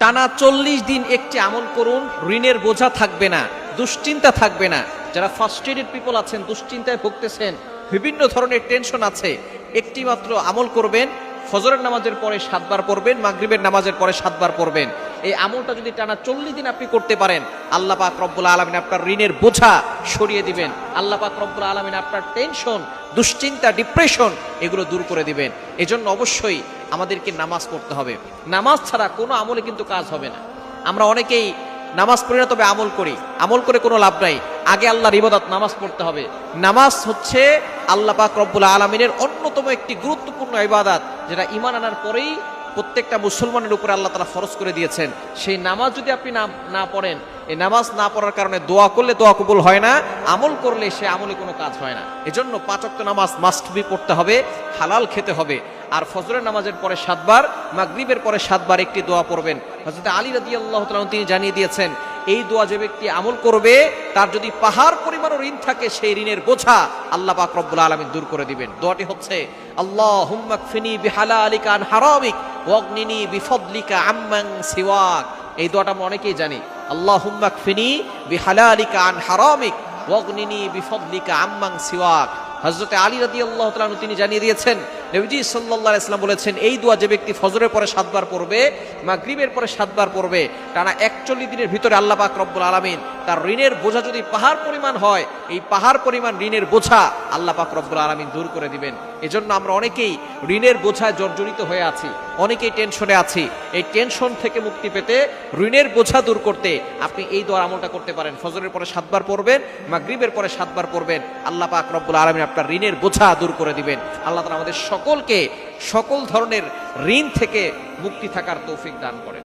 টানা চল্লিশ দিন একটি আমল করুন, ঋণের বোঝা থাকবে না, দুশ্চিন্তা থাকবে না। যারা ফার্স্টেডেড পিপল আছেন, দুশ্চিন্তায় ভুগতেছেন, বিভিন্ন ধরনের টেনশন আছে একটি মাত্র আমল করবেন, ফজরের নামাজের পরে সাতবার পড়বেন, মাগরীবের নামাজের পরে সাতবার পড়বেন। এই আমলটা যদি টানা চল্লিশ দিন আপনি করতে পারেন, আল্লাহ পাক রব্বুল আলমিন আপনার ঋণের বোঝা সরিয়ে দিবেন। আল্লাহ পাক রব্বুল আলমিন আপনার টেনশন দুশ্চিন্তা ডিপ্রেশন এগুলো দূর করে দিবেন। এজন্য অবশ্যই আমাদেরকে নামাজ পড়তে হবে। নামাজ ছাড়া কোনো আমলে কিন্তু কাজ হবে না। আমরা অনেকেই নামাজ পড়ি না, তবে আমল করি। আমল করে কোনো লাভ নাই। আগে আল্লাহর ইবাদত নামাজ পড়তে হবে। নামাজ হচ্ছে আল্লাহ পাক রব্বুল আলমিনের অন্যতম একটি গুরুত্বপূর্ণ ইবাদাত, যেটা ইমান আনার পরেই প্রত্যেকটা মুসলমানের উপরে আল্লাহ তালা ফরজ করে দিয়েছেন। সেই নামাজ যদি আপনি না না পড়েন, এই নামাজ না পড়ার কারণে দোয়া করলে দোয়া কবুল হয় না, আমল করলে সে আমলে কোনো কাজ হয় না। এজন্য পাচক্ত নামাজ মাস্ট বি পড়তে হবে, হালাল খেতে হবে। আর ফজরের নামাজের পরে সাতবার, মাগরীবের পরে সাতবার একটি দোয়া পড়বেন। হজরত আলী আল্লাহ তিনি জানিয়ে দিয়েছেন এই দোয়া যে ব্যক্তি আমল করবে, তার যদি পাহাড় পরিমাণ ঋণ থাকে, সেই ঋণের বোঝা আল্লাহ পাক রব্বুল আলমিন দূর করে দিবেন। দোয়াটি হচ্ছে আল্লাহ হুম্মাকফিনি বিহালা আলিকা আন হারামিক ওয়াগনিনি বিফদলিকা আম্মাং সিওয়াক। এই দোয়াটা আমরা অনেকেই জানি। আল্লাহ হুম্মাক ফিনি বিহালা আলিকা আন হারামিক ওয়াগনিনি বিফদলিকা আম্মাং সিওয়াক। হজরতে আলী রাদি আল্লাহ তিনি জানিয়ে দিয়েছেন নবীজি সাল্লাহ ইসলাম বলেছেন, এই দোয়া যে ব্যক্তি ফজরের পরে সাতবার পড়বে, মাগরিবের পরে সাতবার পড়বে, টানা একচল্লিশ দিনের ভিতরে আল্লাহ পাক রব্বুল আলমিন তার ঋণের বোঝা যদি পাহাড় পরিমাণ হয়, এই পাহাড় পরিমাণ ঋণের বোঝা আল্লাহ পাক রব্বুল আলমিন দূর করে দিবেন। এজন্য আমরা অনেকেই ঋণের বোঝায় জর্জরিত হয়ে আছি, অনেকেই টেনশনে আছি। এই টেনশন থেকে মুক্তি পেতে ঋণের বোঝা দূর করতে আপনি এই দোয়ার আমলটা করতে পারেন। ফজরের পরে সাতবার পড়বেন, মাগরিবের পরে সাতবার পড়বেন, আল্লাহ পাক রব্বুল আলমিন আপনার ঋণের বোঝা দূর করে দিবেন। আল্লাহ তালা আমাদের সকলকে সকল ধরনের ঋণ থেকে মুক্তি থাকার তৌফিক দান করেন।